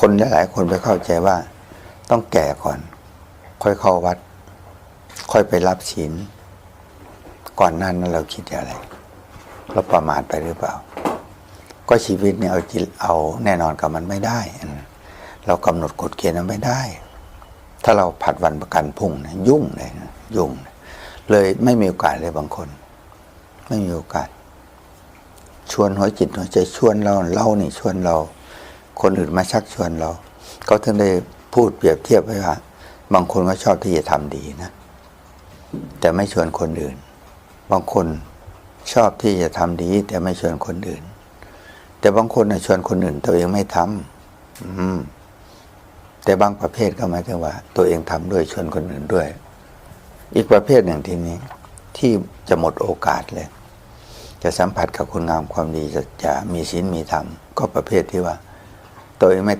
คนหลายๆคนไปเข้าใจว่า ต้องแก่ก่อน ค่อยเข้าวัด ค่อยไปรับศีลก่อนนั้นนั้นเราคิดอะไรเราประมาทไปหรือเปล่า ก็ชีวิตเนี่ยเอาจิตเอาแน่นอนกับมันไม่ได้ เรากำหนดกฎเกณฑ์มันไม่ได้ ถ้าเราผัดวันประกันพรุ่งนะยุ่งเลยนะยุ่ง เลยไม่มีโอกาสเลยบางคน ไม่มีโอกาส ชวนหัวจิตหัวใจชวนเราเล่านี่ชวนเรา คนอื่นมาชักชวนเรา ก็ถึงได้พูดเปรียบเทียบไว้ว่า บางคนก็ชอบที่จะทำดีนะ แต่ไม่ชวนคนอื่น บางคนชอบที่จะทำดี แต่ไม่ชวนคนอื่น แต่บางคนนะชวนคนอื่น ตัวเองไม่ทำอืมแต่บางประเภทก็หมายถึงว่า ตัวเองทำด้วยชวนคนอื่นด้วย อีกประเภทหนึ่งทีนี้ ที่จะหมดโอกาสเลย จะสัมผัสกับคุณงามความดีจะจะมีศีลมีธรรมก็ประเภทที่ว่า ตัวเองไม่